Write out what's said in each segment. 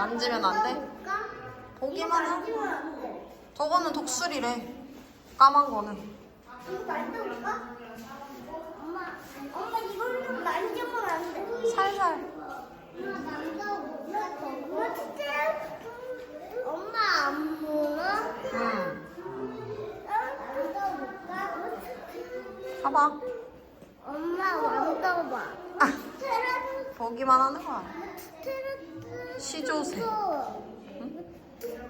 만지면 안 돼? 보기만 돼. 저거는 독수리래. 까만 거는. 이거 만져볼까? 엄마, 엄마 이걸 좀 만지면 안 돼. 살살. 엄마 만져볼까? 진짜? 엄마 안 보나? 응. 봐봐. 엄마 만져봐. 아, 보기만 하는 거야. 시조새.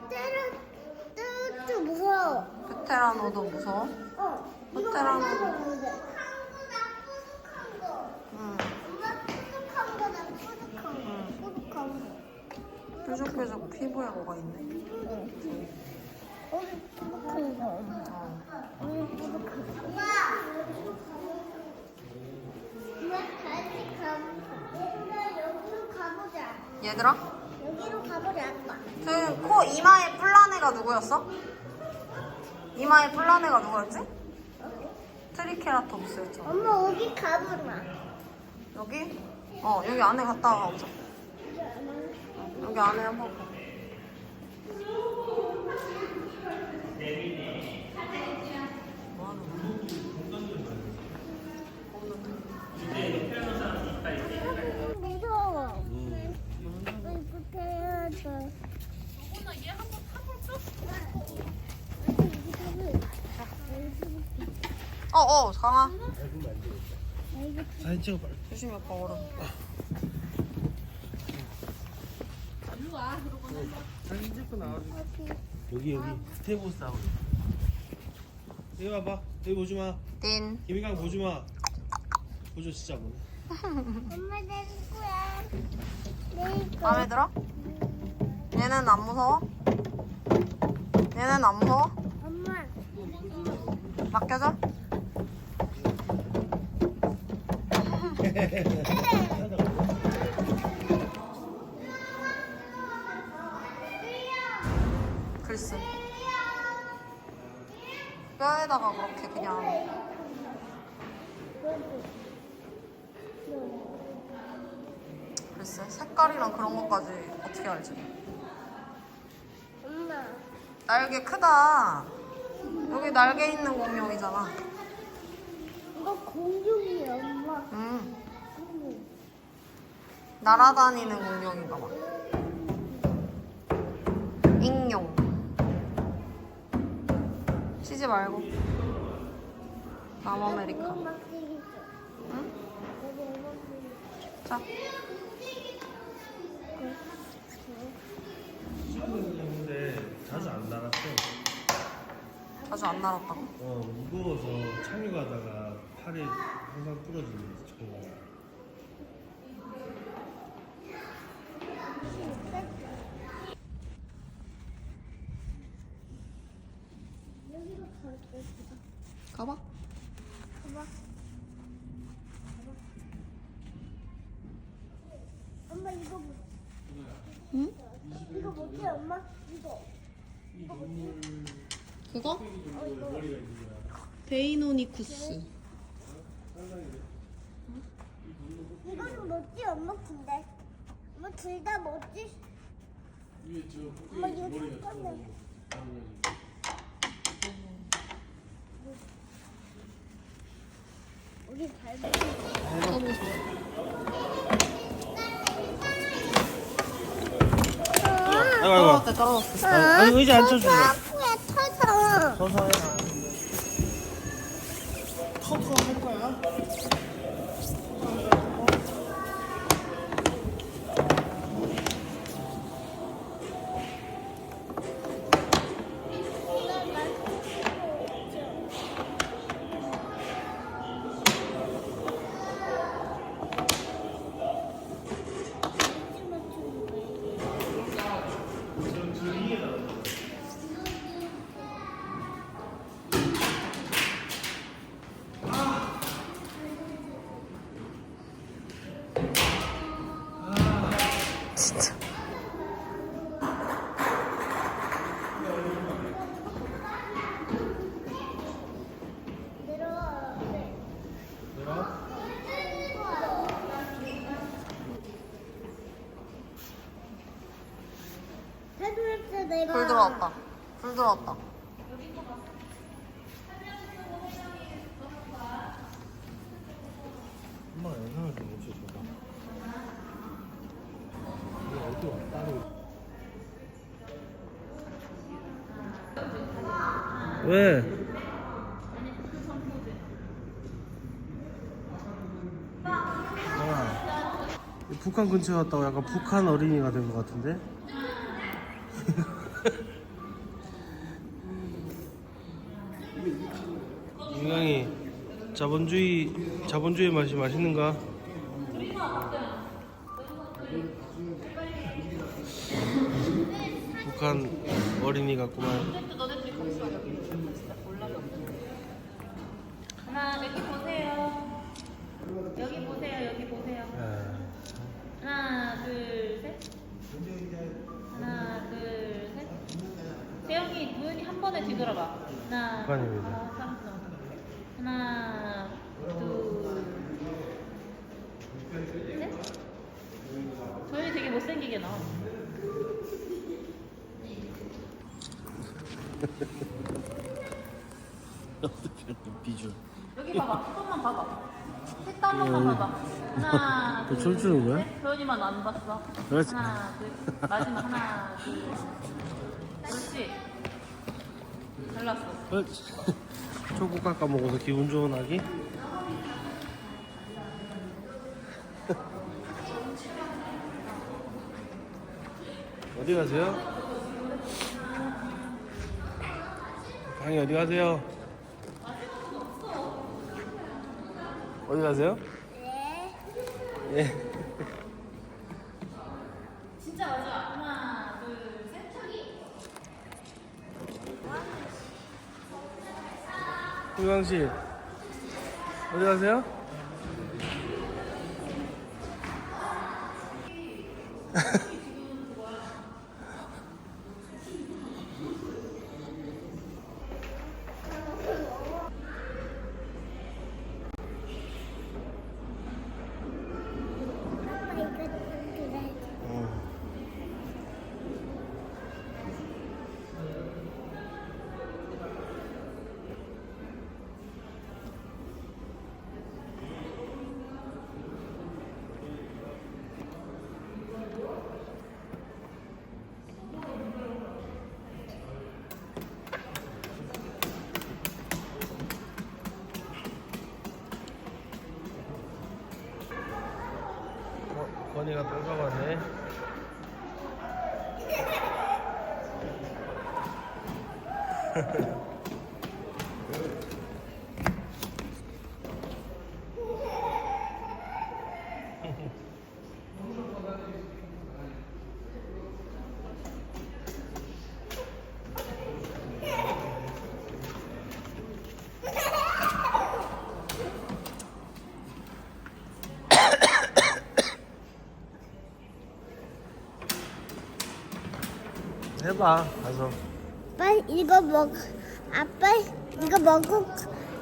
테라스 무서워. 베테라노도 무서워. 어. 이거. 만져보는데. 푸석한 거. 응. 엄마 푸석한 거다. 푸석한 거. 거. 뾰족뾰족 피부에 뭐가 있네. 어, 푸석한 거. 어. 어, 푸석한 거. 엄마. 엄마 같이 가보자. 여기로 가보자. 얘들아, 여기로 가보자. 아빠. 그 코 이마에 뿔난 애가 누구였어? 이마에 뿔난 애가 누구였지? 트리케라톱스였잖아. 엄마 여기 가보자. 여기? 어, 여기 안에 갔다 와보자. 여기 안에 한번 가. 뭐 하는 거야? 무서워. 이거 해야죠. 어, 어, 강아. 사진 찍어 빨리. 조심히 오빠 얼음. 사진 찍고 나와줘. 여기 여기 스테고스 나오고 여기 봐봐. 여기 보지 마. 딘. 김이강 보지 마. 보죠 진짜 뭐. 엄마 내 거야. 내 거. 마음에 들어? 얘는 안 무서워? 얘는 안 무서워? 엄마. 맡겨줘? 글쎄. 뼈에다가 그렇게 그냥 글쎄 색깔이랑 그런 것까지 어떻게 알지? 엄마. 날개 크다. 여기 날개 있는 공룡이잖아. 이거 공룡이야, 엄마. 음. 날아다니는 공룡인가 봐. 익룡. 치지 말고. 남아메리카. 응? 자. 근데 자주 안 날았어. 자주 안 날았다고? 어 무거워서 착륙하다가 팔이 항상 부러지는 저거. 여기로 갈게. 가봐. 봐봐. 엄마 이거 뭐? 응? 이거 뭐지, 엄마? 이거. 그거? 어, 이거. 데이노니쿠스. 이거는 뭐지, 엄마 근데? 엄마 둘 다 뭐지? 엄마 이거 잠깐만. 아이고 떨어졌대, 떨어졌대. 아니 의자 앉혀주래. 아프야 터져. 서서 해. 터터 할 거야? 불 들어왔다. 불 들어왔다. 엄마 영상을 좀 멈춰줘봐 이거 어디 왔다? 왜? 북한 근처에 왔다고 약간 북한 어린이가 된 것 같은데? 유강이 자본주의 자본주의 맛이 맛있는가? 북한 어린이 같구만. 하나 여기 보세요. 여기 보세요. 여기 보세요. 아, 하나 둘 셋. 하나 둘 셋. 세영이 도현이 한 번에 뒤돌아봐. 하나. 북한입니다. 아, 나온다. 하나 둘 셋. 도현이 되게 못생기게 나와. 비주얼. 여기 봐봐. 한 번만 봐봐. 셋다 한 번만 봐봐. 하나 또 둘. 춤추는 거야? 셋. 도현이만 안 봤어. 그렇지. 하나 둘. 마지막 하나 둘. 그렇지. 잘났어. 어, 초코 깎아 먹어서 기분 좋은 아기? 어디 가세요? 방이 어디 가세요? 어디 가세요? 네. 예. 진짜 맞아. 하나 둘 셋. 희광 씨 어디 가세요? 건이가 똥 싸봤네. 해봐 가서. 아빠 이거 먹 아빠 이거 먹고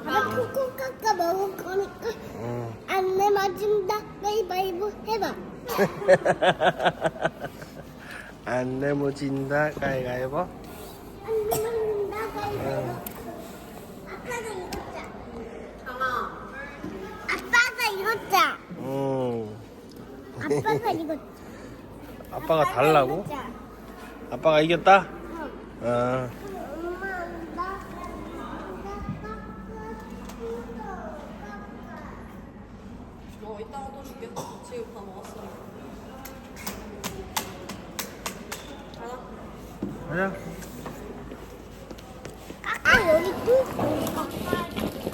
아빠 콩콩 깎아 먹을 거니까 응. 안내 맞은다 가위바위보 해봐 안 내모진다 가위가위보. 안내 맞는다 가위바위보 아빠가 장아. 아빠가 이거자 응. 아빠가 이거자 아빠가 달라고? 이거자. 아빠가 이겼다? 응. 어. 어, 이따가 또 줄게. 지금 다 먹었어. 가자. 가자. 아빠 여기 또 있어.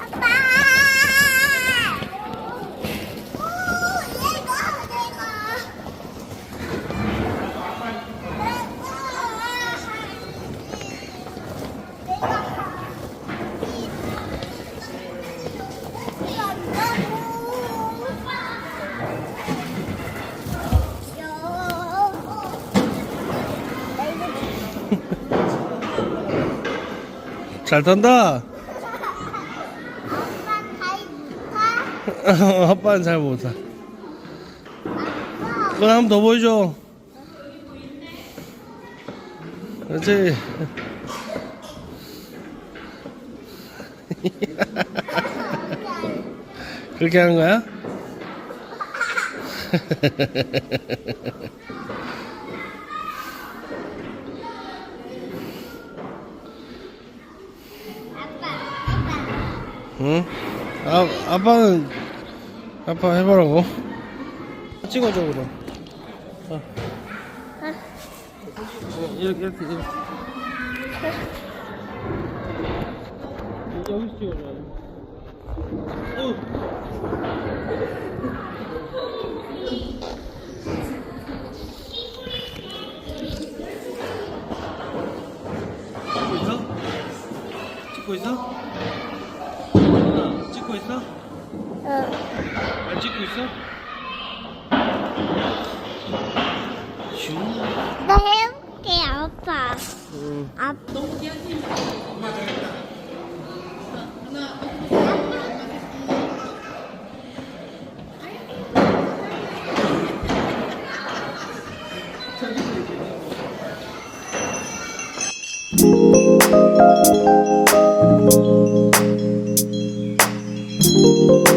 아빠. 오, 내가 내가. 잘 탄다. 아빠는 잘 못 타. 그거 한번 더 보여줘. 그렇지. 그렇게 하는 거야? 응? 아, 아빠는 아빠 해보라고. 찍어줘 그럼. 어. 어, 이렇게 이렇게 이렇게. 여기서 찍어줘. 어. 찍고 있어? 찍고 있어? 찍고 있어? 어. 안 찍고 있어? 슈. 나 해볼게, 아빠. 응. 아빠. 응.